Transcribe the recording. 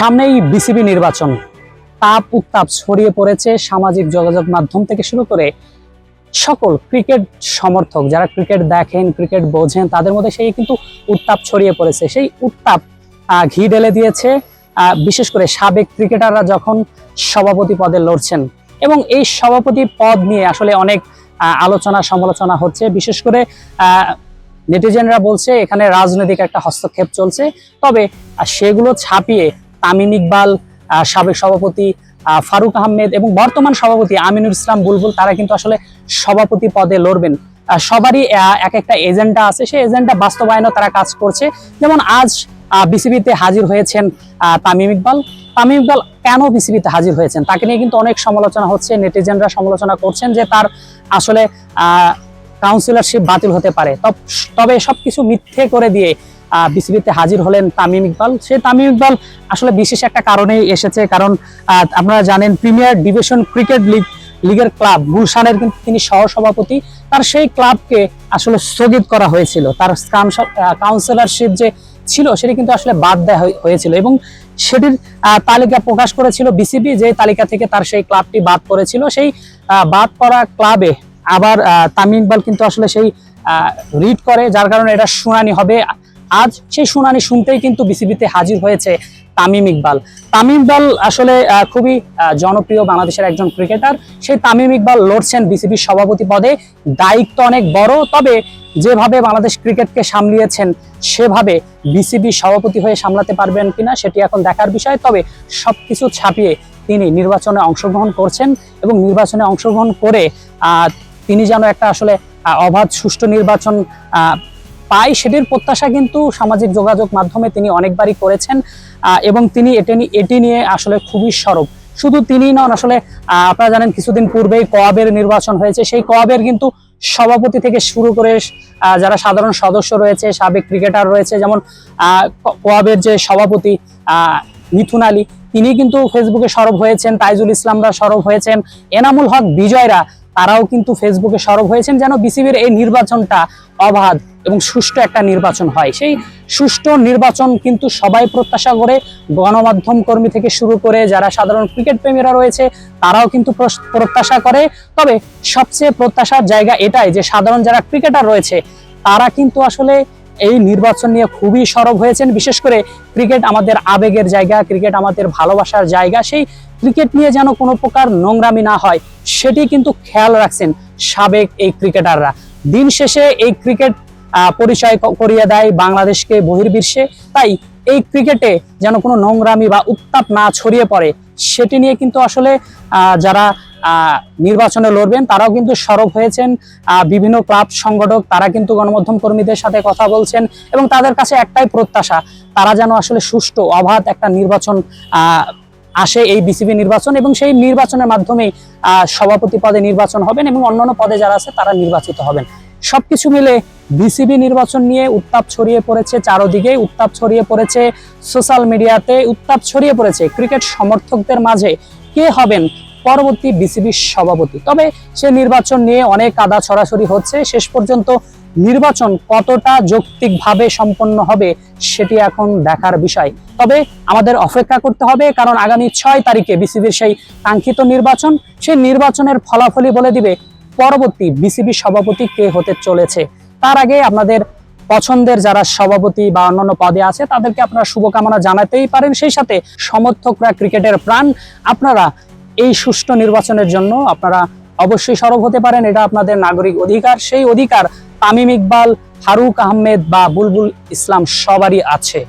সামনেই বিসিবি নির্বাচন। তাপ উত্তাপ ছড়িয়ে পড়েছে সামাজিক যোগাযোগ মাধ্যম থেকে শুরু করে সকল ক্রিকেট সমর্থক, যারা ক্রিকেট দেখেন, ক্রিকেট বোঝেন, তাদের মধ্যে সেই কিন্তু উত্তাপ ছড়িয়ে পড়েছে। সেই উত্তাপ ঘি ঢেলে দিয়েছে বিশেষ করে সাবেক ক্রিকেটাররা যখন সভাপতি পদে লড়ছেন এবং এই সভাপতি পদ নিয়ে আসলে অনেক আলোচনা সমালোচনা হচ্ছে। বিশেষ করে নেটিজেনরা বলছে, এখানে রাজনৈতিক একটা হস্তক্ষেপ চলছে। তবে সেগুলো ছাপিয়ে তামিম ইকবাল সাবেক সভাপতি ফারুক আহমেদ এবং বর্তমান সভাপতি আমিনুল ইসলাম বুলবুল, তারা কিন্তু আসলে সভাপতি পদে লড়বেন। সবারই এক একটা এজেন্ডা আছে। সেই এজেন্ডা বাস্তবায়নও তারা কাজ করছে। যেমন আজ বিসিবিতে হাজির হয়েছেন তামিম ইকবাল। তামিম ইকবাল কেন বিসিবিতে হাজির হয়েছেন? তাকে নিয়ে কিন্তু অনেক সমালোচনা হচ্ছে, নেটিজেনরা সমালোচনা করছেন যে তার আসলে কাউন্সিলরশিপ বাতিল হতে পারে। তব- তবে সবকিছু মিথ্যে করে দিয়ে বিসিবিতে হাজির হলেন তামিম ইকবাল। সে তামিম ইকবাল আসলে বিশেষ একটা কারণেই এসেছে, কারণ আপনারা জানেন প্রিমিয়ার ডিভিশন ক্রিকেট লিগ, লিগের ক্লাব গুলশানের কিন্তু তিনি সহসভাপতি। তার সেই ক্লাবকে আসলে স্থগিত করা হয়েছিল। তার কাউন্সিলরশিপ যে ছিল সেটি কিন্তু আসলে বাদ দেওয়া হয়ে- হয়েছিল এবং সেটির তালিকা প্রকাশ করেছিল বিসিবি যে তালিকা থেকে তার সেই ক্লাবটি বাদ পড়েছিল। সেই বাদ পড়া ক্লাবে আবার তামিম ইকবাল কিন্তু আসলে সেই রিড করে, যার কারণে এটা শুনানি হবে। আজ সেই শুনানি শুনতেই কিন্তু বিসিবিতে হাজির হয়েছে তামিম ইকবাল। তামিম ইকবাল আসলে খুবই জনপ্রিয় বাংলাদেশের একজন ক্রিকেটার। সেই তামিম ইকবাল লড়ছেন বিসিবির সভাপতি পদে। দায়িত্ব অনেক বড়, তবে যেভাবে বাংলাদেশ ক্রিকেটকে সামলিয়েছেন, সেভাবে বিসিবি সভাপতি হয়ে সামলাতে পারবেন কিনা সেটি এখন দেখার বিষয়। তবে সবকিছু ছাপিয়ে তিনি নির্বাচনে অংশগ্রহণ করছেন এবং নির্বাচনে অংশগ্রহণ করে তিনি যেন একটা আসলে অবাধ, সুষ্ঠু নির্বাচন পায় সেটির প্রত্যাশা কিন্তু সামাজিক যোগাযোগ মাধ্যমে তিনি অনেকবারই করেছেন এবং তিনি এটি এটি নিয়ে আসলে খুবই সরব। শুধু তিনি নন, আসলে আপনারা জানেন কিছুদিন পূর্বেই কোয়াবের নির্বাচন হয়েছে। সেই কোয়াবের কিন্তু সভাপতি থেকে শুরু করে যারা সাধারণ সদস্য রয়েছে, সাবেক ক্রিকেটার রয়েছে, যেমন কোয়াবের যে সভাপতি মিথুন আলী, তিনি কিন্তু ফেসবুকে সরব হয়েছেন, তাইজুল ইসলামরা সরব হয়েছেন। এনামুল হক বিজয়রা তারাও কিন্তু ফেসবুকে সরব হয়েছেন যেন বিসিবির এই নির্বাচনটা অবাধ এবং সুষ্ঠু একটা নির্বাচন হয়। সেই সুষ্ঠু নির্বাচন কিন্তু সবাই প্রত্যাশা করে, গণমাধ্যম কর্মী থেকে শুরু করে যারা সাধারণ ক্রিকেট প্রেমীরা রয়েছে, তারাও কিন্তু প্রত্যাশা করে। তবে সবচেয়ে প্রত্যাশার জায়গা এটাই যে সাধারণ যারা ক্রিকেটার রয়েছে, তারা কিন্তু আসলে এই নির্বাচন নিয়ে খুবই সরব হয়েছেন। বিশেষ করে ক্রিকেট আমাদের আবেগের জায়গা, ক্রিকেট আমাদের ভালোবাসার জায়গা। সেই ক্রিকেট নিয়ে যেন কোনো প্রকার নোংরামি না হয়, সেটি কিন্তু খেয়াল রাখছেন সাবেক এই ক্রিকেটাররা। দিন শেষে এই ক্রিকেট পরিচয় করিয়ে দেয় বাংলাদেশকে বহির্বিশ্বে। তাই এই ক্রিকেটে যেন কোনো নোংরামি বা উত্তাপ না ছড়িয়ে পড়ে, সেটি নিয়ে কিন্তু আসলে যারা নির্বাচনে লড়বেন, তারাও কিন্তু সরব হয়েছেন। বিভিন্ন ক্লাব সংগঠক, তারা কিন্তু গণমাধ্যম কর্মীদের সাথে কথা বলছেন এবং তাদের কাছে একটাই প্রত্যাশা, তারা যেন আসলে সুষ্ঠু, অবাধ একটা নির্বাচন আসে এই বিসিবি নির্বাচন এবং সেই নির্বাচনের মাধ্যমেই সভাপতি পদে নির্বাচন হবেন এবং অন্যান্য পদে যারা আছে তারা নির্বাচিত হবেন। সবকিছু মিলে বিসিবি নির্বাচন নিয়ে উত্তাপ ছড়িয়ে পড়েছে চারোদিকে, উত্তাপ ছড়িয়ে পড়েছে সোশ্যাল মিডিয়াতে, উত্তাপ ছড়িয়ে পড়েছে। ক্রিকেট সমর্থকদের মাঝে কে হবেন? পরবর্তী বিসিবির সভাপতি। তবে সে নির্বাচন নিয়ে অনেক আদা ছড়াছড়ি হচ্ছে। শেষ পর্যন্ত নির্বাচন কতটা যৌক্তিকভাবে সম্পন্ন হবে সেটি এখন দেখার বিষয়। তবে আমাদের অপেক্ষা করতে হবে, কারণ আগামী ছয় তারিখে বিসিবির সেই কাঙ্ক্ষিত নির্বাচন সেই নির্বাচনের ফলাফলই বলে দিবে পরবর্তী বিসিবি সভাপতি কে হতে চলেছে। তার আগে আপনাদের পছন্দের যারা সভাপতি বা অন্যান্য পদে আছে, তাদেরকে আপনারা শুভকামনা জানাতেই পারেন। সেই সাথে সমর্থকরা ক্রিকেটের প্রাণ, আপনারা এই সুষ্ঠু নির্বাচনের জন্য আপনারা অবশ্যই সরব হতে পারেন। এটা আপনাদের নাগরিক অধিকার। সেই অধিকার তামিম ইকবাল, ফারুক আহমেদ বা বুলবুল ইসলাম সবারই আছে।